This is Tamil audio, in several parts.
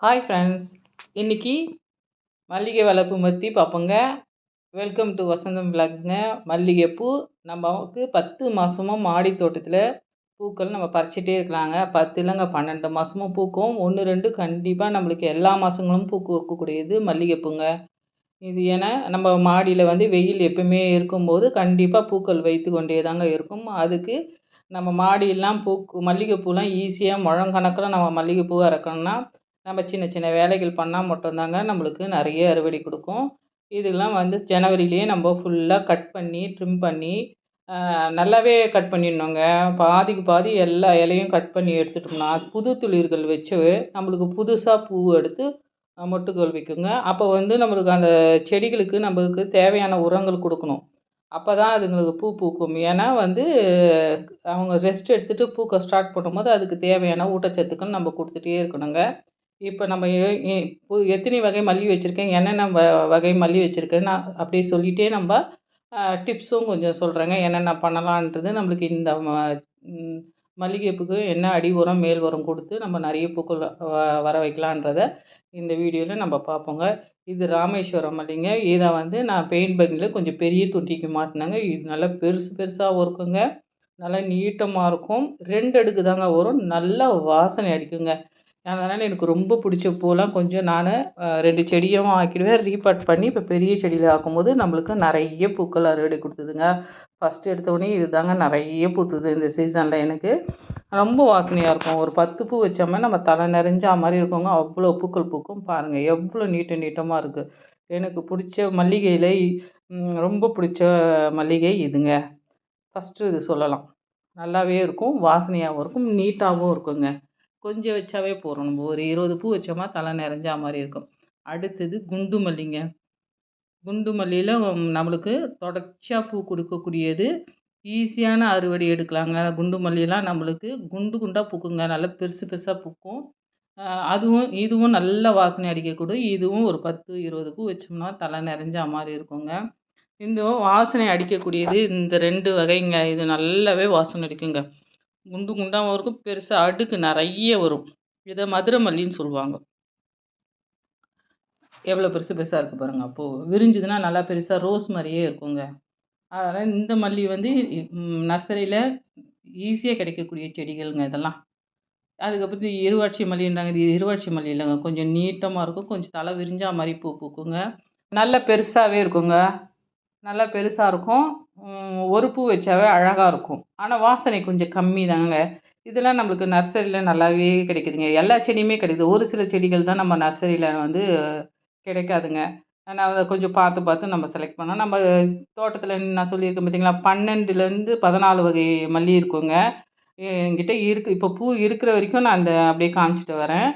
ஹாய் ஃப்ரெண்ட்ஸ் இன்றைக்கி மல்லிகை வளர்ப்பு பற்றி பார்ப்போங்க வெல்கம் டு வசந்தம் விளாக்ஸுங்க மல்லிகைப்பூ நமக்கு பத்து மாதமும் மாடி தோட்டத்தில் பூக்கள் நம்ம பறிச்சிட்டே இருக்கலாங்க பத்து இல்லைங்க பன்னெண்டு மாதமும் பூக்கும். ஒன்று ரெண்டு கண்டிப்பாக நம்மளுக்கு எல்லா மாதங்களும் பூ கொடுக்கக்கூடியது மல்லிகைப்பூங்க. இது ஏன்னா நம்ம மாடியில் வந்து வெயில் எப்பவுமே இருக்கும்போது கண்டிப்பாக பூக்கள் வைத்து கொண்டே தாங்க இருக்கும். அதுக்கு நம்ம மாடியெல்லாம் பூக்கு மல்லிகைப்பூலாம் ஈஸியாக முழங்கணக்கில் நம்ம மல்லிகைப்பூ இறக்கணும்னா நம்ம சின்ன சின்ன வேலைகள் பண்ணால் மட்டும்தாங்க நம்மளுக்கு நிறைய அறுவடை கொடுக்கும். இதெல்லாம் வந்து ஜனவரிலேயே நம்ம ஃபுல்லாக கட் பண்ணி ட்ரிம் பண்ணி நல்லாவே கட் பண்ணிடணுங்க. பாதிக்கு பாதி எல்லா இலையும் கட் பண்ணி எடுத்துட்டோம்னா புது துளிர்கள் வச்சு நம்மளுக்கு புதுசாக பூ எடுத்து மொட்டுக்கோல் வைக்குங்க. அப்போ வந்து நம்மளுக்கு அந்த செடிகளுக்கு நம்மளுக்கு தேவையான உரங்கள் கொடுக்கணும். அப்போ தான் அதுங்களுக்கு பூ பூக்கும். ஏன்னா வந்து அவங்க ரெஸ்ட் எடுத்துகிட்டு பூக்க ஸ்டார்ட் பண்ணும்போது அதுக்கு தேவையான ஊட்டச்சத்துக்கள் நம்ம கொடுத்துட்டே இருக்கணுங்க. இப்போ நம்ம எத்தனை வகை மல்லி வச்சுருக்கேன் என்னென்ன வ வகை மல்லி வச்சுருக்கேன் நான் அப்படியே சொல்லிகிட்டே நம்ம டிப்ஸும் கொஞ்சம் சொல்கிறேங்க என்னென்ன பண்ணலான்றது நம்மளுக்கு இந்த மல்லிகைப்பூக்கு என்ன அடி உரம் மேல் உரம் கொடுத்து நம்ம நிறைய பூக்கள் வர வைக்கலான்றத இந்த வீடியோவில் நம்ம பார்ப்போங்க. இது ராமேஸ்வரம் மல்லிங்க. இதை வந்து நான் பெயிண்ட் பங்கில் கொஞ்சம் பெரிய தொட்டிக்கு மாட்டினேங்க. இது நல்லா பெருசு பெருசாக இருக்குங்க நல்லா நீட்டமாக இருக்கும். ரெண்டு அடுக்கு தாங்க வரும். நல்லா வாசனை அடிக்குங்க. அதனால் எனக்கு ரொம்ப பிடிச்ச பூவெலாம் கொஞ்சம் நான் ரெண்டு செடியும் ஆக்கிடுவேன். ரீபாட் பண்ணி இப்போ பெரிய செடியில் ஆக்கும்போது நம்மளுக்கு நிறைய பூக்கள் அறுவடை கொடுத்ததுங்க. ஃபஸ்ட்டு எடுத்தோடனே இது தாங்க நிறைய பூத்துது இந்த சீசனில் எனக்கு. ரொம்ப வாசனையாக இருக்கும். ஒரு பத்து பூ வச்சோம்னா நம்ம தலை நிறைஞ்சா மாதிரி இருக்குங்க. அவ்வளோ பூக்கள் பூக்கும். பாருங்கள் எவ்வளோ நீட்ட நீட்டமாக இருக்குது எனக்கு பிடிச்ச மல்லிகையில் ரொம்ப பிடிச்ச மல்லிகை இதுங்க. ஃபஸ்ட்டு இது சொல்லலாம். நல்லாவே இருக்கும் வாசனையாகவும் இருக்கும் நீட்டாகவும் இருக்குங்க. கொஞ்சம் வச்சாவே போதும். நம்ம ஒரு இருபது பூ வச்சோமா தலை நிறைஞ்சா மாதிரி இருக்கும். அடுத்தது குண்டு மல்லிங்க குண்டு மல்லியில் நம்மளுக்கு தொடர்ச்சியாக பூ கொடுக்கக்கூடியது ஈஸியான அறுவடை எடுக்கலாங்க. குண்டு மல்லியெலாம் நம்மளுக்கு குண்டு குண்டாக பூக்குங்க. நல்லா பெருசு பெருசாக பூக்கும். அதுவும் இதுவும் நல்ல வாசனை அடிக்கக்கூடும். இதுவும் ஒரு பத்து இருபது பூ வச்சோம்னா தலை நிறைஞ்சா மாதிரி இருக்குங்க. இந்த வாசனை அடிக்கக்கூடியது இந்த ரெண்டு வகைங்க. இது நல்லாவே வாசனை அடிக்குங்க. குண்டு குண்டாகவும் இருக்கும். பெருசாக அடுக்கு நிறைய வரும். இதை மதுரை மல்லின்னு சொல்லுவாங்க. எவ்வளோ பெருசு பெருசாக இருக்குது பாருங்கள் அப்போது விரிஞ்சுதுன்னா நல்லா பெருசாக ரோஸ் மாதிரியே இருக்குங்க. அதனால் இந்த மல்லி வந்து நர்சரியில் ஈஸியாக கிடைக்கக்கூடிய செடிகள்ங்க இதெல்லாம். அதுக்கப்புறம் இருவாட்சி மல்லின்றாங்க. இது இருவாட்சி மல்லி இல்லைங்க. கொஞ்சம் நீட்டமாக இருக்கும். கொஞ்சம் தலை விரிஞ்சா மாதிரி பூ பூக்குங்க. நல்ல பெருசாகவே இருக்குங்க. நல்லா பெருசாக இருக்கும். ஒரு பூ வச்சாவே அழகாக இருக்கும். ஆனால் வாசனை கொஞ்சம் கம்மி தாங்க. இதெல்லாம் நம்மளுக்கு நர்சரியில் நல்லாவே கிடைக்குதுங்க. எல்லா செடியுமே கிடைக்குது. ஒரு சில செடிகள் தான் நம்ம நர்சரியில் வந்து கிடைக்காதுங்க. நான் அதை கொஞ்சம் பார்த்து பார்த்து நம்ம செலக்ட் பண்ணோம் நம்ம தோட்டத்தில் நான் சொல்லியிருக்கேன் பார்த்தீங்களா? பன்னெண்டுலேருந்து பதினாலு வகை மல்லி இருக்குங்க. என்கிட்ட இருக்குது இப்போ பூ இருக்கிற வரைக்கும் நான் அந்த அப்படியே காமிச்சிட்டு வரேன்.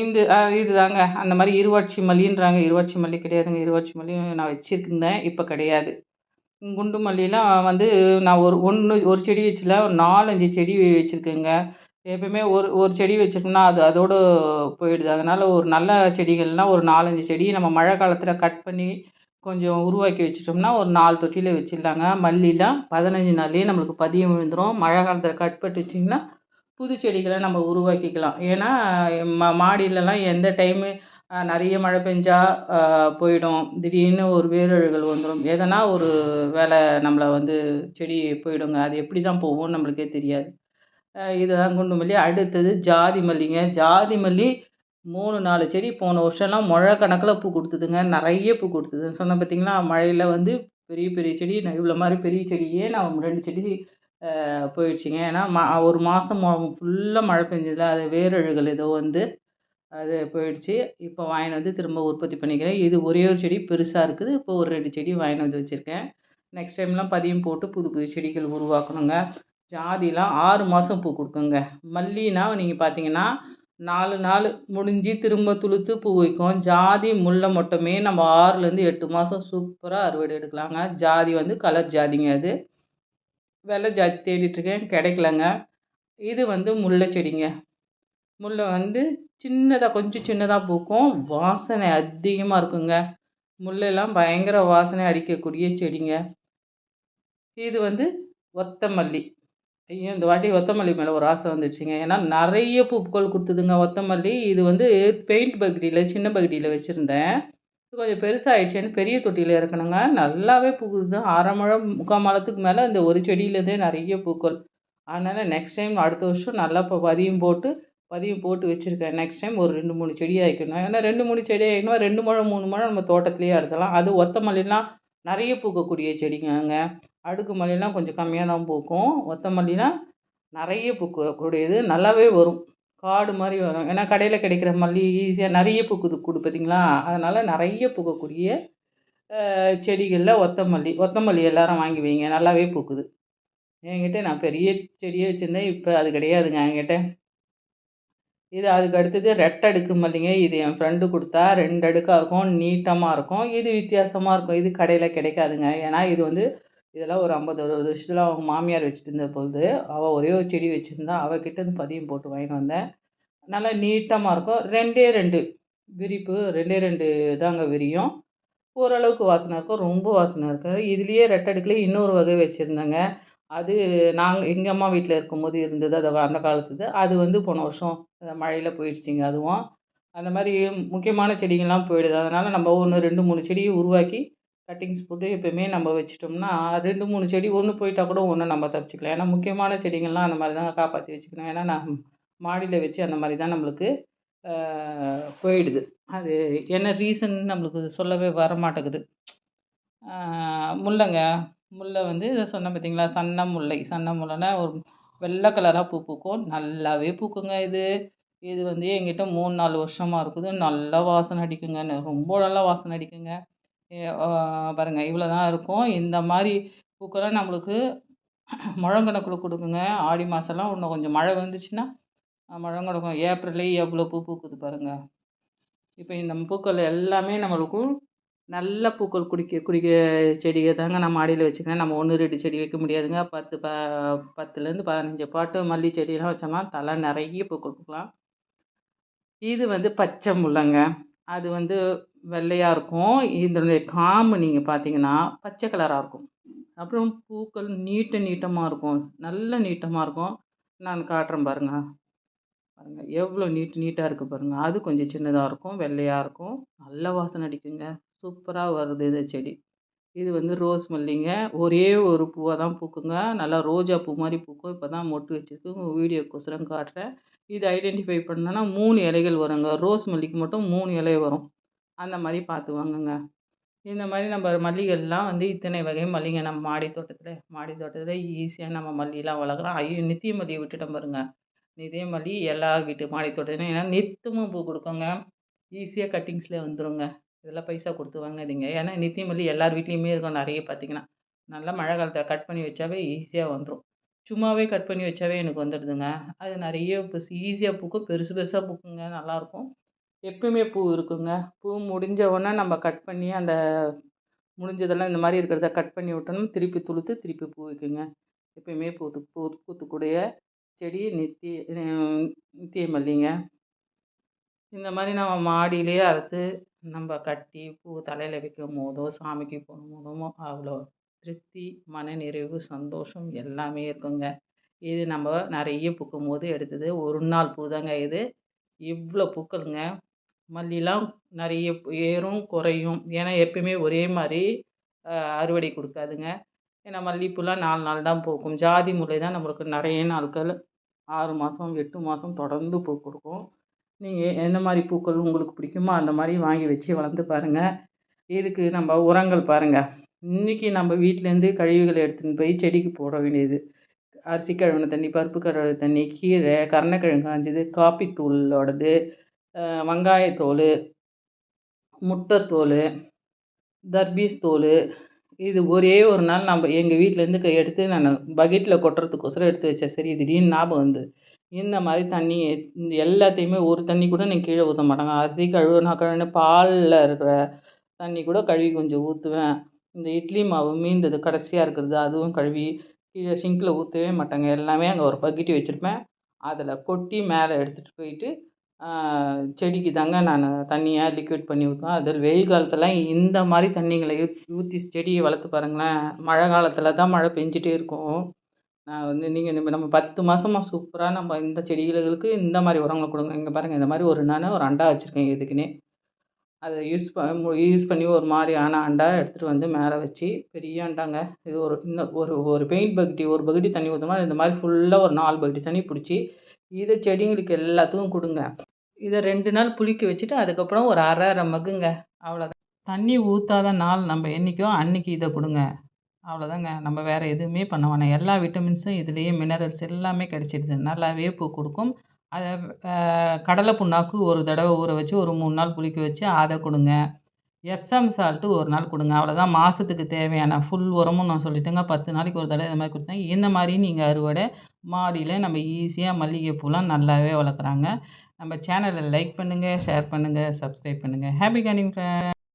இந்த இது தாங்க அந்த மாதிரி இருவாட்சி மல்லின்றாங்க. இருவாட்சி மல்லி கிடையாதுங்க. இருவாட்சி மல்லி நான் வச்சுருந்தேன். இப்போ கிடையாது. குண்டு மல்லிலாம் வந்து நான் ஒரு ஒன்று ஒரு செடி வச்சில ஒரு நாலஞ்சு செடி வச்சுருக்கேங்க. எப்பயுமே ஒரு ஒரு செடி வச்சிட்டோம்னா அது அதோடு போயிடுது. அதனால் ஒரு நல்ல செடிகள்லாம் ஒரு நாலஞ்சு செடி நம்ம மழை காலத்தில் கட் பண்ணி கொஞ்சம் உருவாக்கி வச்சிட்டோம்னா ஒரு நாலு தொட்டியில் வச்சிடலாங்க. மல்லிலாம் பதினஞ்சு நாள்லேயே நம்மளுக்கு பதியம் விழுந்துடும் மழை காலத்தில் கட் பண்ணி வச்சிங்கன்னா புது செடிகளை நம்ம உருவாக்கிக்கலாம். ஏன்னா மா மாடியிலலாம் எந்த டைமு நிறைய மழை பெஞ்சா போயிடும். திடீர்னு ஒரு வேரழுகல் வந்துடும் எதனா ஒரு வேலை நம்மளை வந்து செடி போயிடுங்க. அது எப்படி தான் போகும்னு நம்மளுக்கே தெரியாது. இதுதான் குண்டு மல்லி. அடுத்தது ஜாதி மல்லிங்க. ஜாதி மல்லி மூணு நாலு செடி போன வருஷம்லாம் மழை கணக்கில் பூ கொடுத்ததுங்க. நிறைய பூ கொடுத்தது. சொன்னேன் பார்த்தீங்களா மழையில் வந்து பெரிய பெரிய செடி நான் இவ்வளோ மாதிரி பெரிய செடியே நான் ரெண்டு செடி போயிடுச்சுங்க. ஏன்னா மா ஒரு மாதம் ஃபுல்லாக மழை பெஞ்சதில் அது வேரழுகல் ஏதோ வந்து அது போயிடுச்சு. இப்போ வாங்கின்னு வந்து திரும்ப உற்பத்தி பண்ணிக்கிறேன். இது ஒரே ஒரு செடி பெருசாக இருக்குது. இப்போ ஒரு ரெண்டு செடி வாங்கின்னு வந்து வச்சுருக்கேன். நெக்ஸ்ட் டைம்லாம் பதியம் போட்டு புது புது செடிகள் உருவாக்கணுங்க. ஜாதிலாம் ஆறு மாதம் பூ கொடுக்குங்க. மல்லினா நீங்கள் பார்த்தீங்கன்னா நாலு நாள் முடிஞ்சு திரும்ப துளுத்து பூ வைக்கும். ஜாதி முல்லை மட்டுமே நம்ம ஆறுலேருந்து எட்டு மாதம் சூப்பராக அறுவடை எடுக்கலாங்க. ஜாதி வந்து கலர் ஜாதிங்க அது. வெள்ளை ஜாதி தேடிட்டுருக்கேன் கிடைக்கலங்க. இது வந்து முல்லை செடிங்க. முல்லை வந்து சின்னதாக கொஞ்சம் சின்னதாக பூக்கும். வாசனை அதிகமாக இருக்குங்க. முல்லைலாம் பயங்கர வாசனை அடிக்கக்கூடிய செடிங்க. இது வந்து ஒத்தமல்லி. ஐயோ! இந்த வாட்டி ஒத்தமல்லி மேலே ஒரு ஆசை வந்துடுச்சுங்க. ஏன்னா நிறைய பூக்கள் கொடுத்துதுங்க ஒத்தமல்லி. இது வந்து பெயிண்ட் பக்கெட்டில சின்ன பக்கெட்டில வச்சுருந்தேன். இது கொஞ்சம் பெருசாயிடுச்சேன்னு பெரிய தொட்டியில் இறக்கணுங்க நல்லாவே பூக்குது. அரைமழம் முக்கால் மலத்துக்கு மேலே இந்த ஒரு செடியிலேருந்தே நிறைய பூக்கள். அதனால் நெக்ஸ்ட் டைம் அடுத்த வருஷம் நல்லா இப்போ பதியம் போட்டு பதியம் போட்டு வச்சுருக்கேன் நெக்ஸ்ட் டைம் ஒரு 2, 3 செடி ஆகிக்கணும் ஏன்னா 2, 3 செடி ஆகிக்கணும் ரெண்டு முழம், மூணு முழம் நம்ம தோட்டத்துலேயே அறுக்கலாம். அது ஒத்த மல்லிலாம் நிறைய பூக்கக்கூடிய செடிங்கங்க. அடுக்கு மல்லிலாம் கொஞ்சம் கம்மியாக தான் பூக்கும். ஒத்த மல்லிலாம் நிறைய பூக்கக்கூடியது. நல்லாவே வரும். காடு மாதிரி வரும். ஏன்னா கடையில் கிடைக்கிற மல்லி ஈஸியாக நிறைய பூக்குது கூடு பார்த்தீங்களா? நிறைய பூக்கக்கூடிய செடிகளில் ஒத்தமல்லி ஒத்த மல்லி. ஒத்த மல்லி எல்லாரும் வாங்கி வைங்க. நல்லாவே பூக்குது. என்கிட்ட நான் பெரிய செடியே வச்சுருந்தேன் இப்போ அது கிடையாதுங்க என்கிட்ட. இது அதுக்கு அடுத்தது ரெட்டை அடுக்கு மல்லிங்க. இது என் ஃப்ரெண்டு கொடுத்தா ரெண்டு அடுக்காக இருக்கும். நீட்டமாக இருக்கும். இது வித்தியாசமாக இருக்கும். இது கடையில் கிடைக்காதுங்க. ஏன்னா இது வந்து இதெல்லாம் ஒரு ஐம்பது அறுபது வருஷத்தில் அவங்க மாமியார் வச்சுட்டு இருந்த பொழுது, அவள் ஒரே ஒரு செடி வச்சுருந்தா அவள் கிட்ட இருந்து பதியம் போட்டு வாங்கிட்டு வந்தேன். நல்லா நீட்டமாக இருக்கும். 2டே 2 விரிப்பு 2டே 2 தாங்க விரியும். ஓரளவுக்கு வாசனை இருக்கும். ரொம்ப வாசனை இருக்கும் இதுலேயே ரெட்டடுக்கில் இன்னொரு வகை வச்சுருந்தேங்க அது நாங்கள் எங்கள் அம்மா வீட்டில் இருக்கும்போது இருந்தது. அது அந்த காலத்துது. அது வந்து போன வருஷம் மழையில் போயிடுச்சிங்க அதுவும். அந்த மாதிரி முக்கியமான செடிங்கள்லாம் போயிடுது. அதனால் நம்ம ஒன்று ரெண்டு மூணு செடியை உருவாக்கி கட்டிங்ஸ் போட்டு எப்பயுமே நம்ம வச்சுட்டோம்னா, 2, 3 செடி ஒன்று போயிட்டால் கூட ஒன்று நம்ம தப்பிச்சிக்கலாம் ஏன்னா முக்கியமான செடிங்கள்லாம் அந்த மாதிரி தாங்க காப்பாற்றி வச்சுக்கணும். ஏன்னா நான் மாடியில் வச்சு அந்த மாதிரி தான் நம்மளுக்கு போயிடுது. அது என்ன ரீசன் நம்மளுக்கு சொல்லவே வர மாட்டேங்குது முல்லைங்க. முல்லை வந்து இதை சொன்னேன் பார்த்தீங்களா? சன்ன முல்லை. சன்ன முல்லைன்னா ஒரு வெள்ளை கலராக பூ பூக்கும். நல்லாவே பூக்குங்க இது. இது வந்து எங்கிட்ட மூணு நாலு வருஷமாக இருக்குது. நல்லா வாசனை அடிக்குங்க. ரொம்ப நல்லா வாசனை அடிக்குங்க. பாருங்கள் பாருங்க இவ்வளோ தான் இருக்கும். இந்த மாதிரி பூக்கெல்லாம் நம்மளுக்கு முழங்கணக்கில் கொடுக்குங்க ஆடி மாதம்லாம் இன்னும் கொஞ்சம் மழை வந்துச்சுன்னா, முழங்கணக்கும் ஏப்ரல்லேயே எவ்வளோ பூ பூக்குது பாருங்க. இப்போ இந்த பூக்கள் எல்லாமே நம்மளுக்கும் நல்ல பூக்கள் குடிக்க குடிக்க செடியை தாங்க நம்ம மாடியில் வச்சுருக்கேன். நம்ம 1, 2 செடி வைக்க முடியாதுங்க. 10 ப 10லேருந்து 15 பாட்டு மல்லி செடியெல்லாம் வச்சோம்னா, தலை நிறைய பூக்கள் பூக்கலாம். இது வந்து பச்சை முல்லைங்க. அது வந்து வெள்ளையாக இருக்கும். இதனுடைய காம்பு நீங்கள் பார்த்தீங்கன்னா, பச்சை கலராக இருக்கும். அப்புறம் பூக்கள் நீட்ட நீட்டமாக இருக்கும். நல்ல நீட்டமாக இருக்கும். நான் காட்டுறேன் பாருங்க. பாருங்கள் எவ்வளோ நீட் நீட்டாக இருக்குது பாருங்கள் அது கொஞ்சம் சின்னதாக இருக்கும். வெள்ளையாக இருக்கும். நல்ல வாசனை அடிக்குங்க. சூப்பராக வருது இந்த செடி. இது வந்து ரோஸ் மல்லிங்க. ஒரே ஒரு பூவாக தான் பூக்குங்க. நல்லா ரோஜா பூ மாதிரி பூக்கும். இப்போ தான் மொட்டு வச்சிருக்கு. வீடியோக்கோசரம் காட்டுறேன். இது ஐடென்டிஃபை பண்ணோன்னா மூணு இலைகள் வருங்க. ரோஸ் மல்லிக்கு மட்டும் மூணு இலை வரும். அந்த மாதிரி பார்த்து வாங்குங்க. இந்த மாதிரி நம்ம மல்லிகள்லாம் வந்து இத்தனை வகை மல்லிங்க நம்ம மாடி தோட்டத்தில் மாடி தோட்டத்தில் ஈஸியாக நம்ம மல்லிலாம் வளர்க்கலாம். ஐயோ! நித்திய மல்லிய விட்டுட்டோம் பாருங்கள் நித்திய மல்லி எல்லார் வீட்டு மாடி தோட்டத்திலும் ஏன்னா நித்தமும் பூ கொடுக்குங்க ஈஸியாக கட்டிங்ஸில் வந்துடுங்க இதெல்லாம் பைசா கொடுத்து வாங்காதீங்க. ஏன்னா நித்திய மல்லி எல்லார் வீட்லேயுமே இருக்கும் நிறைய பார்த்தீங்கன்னா. நல்லா மழை காலத்தை கட் பண்ணி வச்சாவே ஈஸியாக வந்துடும் சும்மாவே கட் பண்ணி வச்சாவே எனக்கு வந்துடுதுங்க. அது நிறைய இப்போ ஈஸியாக பூக்கும். பெருசு பெருசாக பூக்குங்க. நல்லாயிருக்கும். எப்பயுமே பூ இருக்குங்க. பூ முடிஞ்ச உடனே நம்ம கட் பண்ணி அந்த முடிஞ்சதெல்லாம் இந்த மாதிரி இருக்கிறத கட் பண்ணி விட்டோம்னா, திருப்பி துளுர்த்து திருப்பி பூ வைக்குங்க. எப்பயுமே பூத்து பூ பூத்துக்கூடிய செடி நித்திய நித்தியமல்லிங்க நித்திய மல்லிங்க. இந்த மாதிரி நம்ம மாடியிலேயே அறுத்து நம்ம கட்டி பூ தலையில் வைக்கும் போதோ சாமிக்கு போடும்போதோ அவ்வளோ திருப்தி, மனநிறைவு, சந்தோஷம் எல்லாமே இருக்குங்க. இது நம்ம நிறைய பூக்கும் போது எடுத்தது. ஒரு நாள் பூ தாங்க இது. இவ்வளோ பூக்களுங்க. மல்லிலாம் நிறைய ஏறும், குறையும். ஏன்னா எப்பயுமே ஒரே மாதிரி அறுவடை கொடுக்காதுங்க ஏன்னா மல்லிப்பூலாம் நாலு நாள் தான் பூக்கும். ஜாதி முல்லை தான் நம்மளுக்கு நிறைய நாட்கள் ஆறு மாதம் எட்டு மாதம் தொடர்ந்து பூ கொடுக்கும் நீங்கள் எந்த மாதிரி பூக்கள் உங்களுக்கு பிடிக்குமோ, அந்த மாதிரி வாங்கி வச்சு வளர்த்து பாருங்கள் இதுக்கு நம்ம உரங்கள் பாருங்கள் இன்றைக்கி நம்ம வீட்டிலேருந்து கழிவுகளை எடுத்துன்னு போய் செடிக்கு போட வேண்டியது. அரிசி கழுவின தண்ணி, பருப்பு கழுவின தண்ணி, கீரை, கருணக்கிழங்கு காஞ்சது, காப்பி தூளோடது, வெங்காயத்தோல் முட்டைத்தோல் தர்பீஸ் தோல் இது ஒரே ஒரு நாள் நம்ம எங்கள் வீட்டிலேருந்து க எடுத்து நான் பக்கெட்டில் கொட்டுறதுக்கோசரம் எடுத்து வச்சேன். சரி திடீர்னு ஞாபகம் வந்தது. இந்த மாதிரி தண்ணி இந்த எல்லாத்தையுமே ஒரு தண்ணி கூட நான் கீழே ஊற்ற மாட்டாங்க அரிசி கழுவுனா கழுவுன பாலில் இருக்கிற தண்ணி கூட கழுவி கொஞ்சம் ஊற்றுவேன் இந்த இட்லி மாவு மீந்தது கடைசியாக இருக்கிறது அதுவும் கழுவி கீழே சிங்கில் ஊற்றவே மாட்டாங்க எல்லாமே அங்கே ஒரு பக்கெட்டு வச்சுருப்பேன் அதில் கொட்டி மேலே எடுத்துகிட்டு போயிட்டு, செடிக்கு தாங்க நான் தண்ணியா லிக்விட் பண்ணி ஊற்றுவேன் அது வெயில் காலத்தில் இந்த மாதிரி தண்ணிங்களை ஊத் ஊத்தி செடியை வளர்த்து பாருங்களேன். மழை காலத்தில் தான் மழை பெஞ்சிட்டே இருக்கும். நான் வந்து நீங்கள் நம்ம நம்ம பத்து மாதமா சூப்பராக நம்ம இந்த செடிகளுக்கு இந்த மாதிரி உரங்களை கொடுங்க இங்கே பாருங்கள் இந்த மாதிரி ஒரு நான் ஒரு அண்டா வச்சுருக்கேன் இதுக்குன்னே. அதை யூஸ் ப யூஸ் பண்ணி ஒரு மாதிரி ஆன அண்டா எடுத்துகிட்டு வந்து மேலே வச்சு, பெரிய அண்டாங்க. இது ஒரு இன்னும் ஒரு ஒரு பெயிண்ட் பக்கெட்டி ஒரு பக்கெட்டி தண்ணி ஊற்றுமா இந்த மாதிரி ஃபுல்லாக ஒரு நாலு பக்கெட்டி தண்ணி பிடிச்சி இதை செடிங்களுக்கு எல்லாத்துக்கும் கொடுங்க இதை ரெண்டு நாள் புளிக்க வச்சுட்டு, அதுக்கப்புறம் ஒரு 1/2 1/2 மக்குங்க. அவ்வளோதான். தண்ணி ஊற்றாத நாள் நம்ம என்றைக்கோ அன்னைக்கு இதை கொடுங்க அவ்வளோதாங்க. நம்ம வேறு எதுவுமே பண்ண வேணாம். எல்லா விட்டமின்ஸும் இதுலேயே மினரல்ஸ் எல்லாமே கிடச்சிடுது நல்லாவே பூ கொடுக்கும் அதை கடலை புண்ணாக்கு ஒரு தடவை ஊற வச்சு ஒரு மூணு நாள் புளிக்க வச்சு அதை கொடுங்க எப்சம் சால்ட்டு ஒரு நாள் கொடுங்க அவ்வளோதான் மாதத்துக்கு தேவையான ஃபுல் உரமும் நான் சொல்லிட்டேங்க. 10 நாளைக்கு ஒரு தடவை இந்த மாதிரி கொடுத்தேன் இந்த மாதிரி நீங்கள் அறுவடை மாடியில் நம்ம ஈஸியாக மல்லிகைப்பூலாம் நல்லாவே வளர்க்குறாங்க. நம்ம சேனலை லைக் பண்ணுங்கள் ஷேர் பண்ணுங்கள் சப்ஸ்கிரைப் பண்ணுங்க. Happy கனிங் friend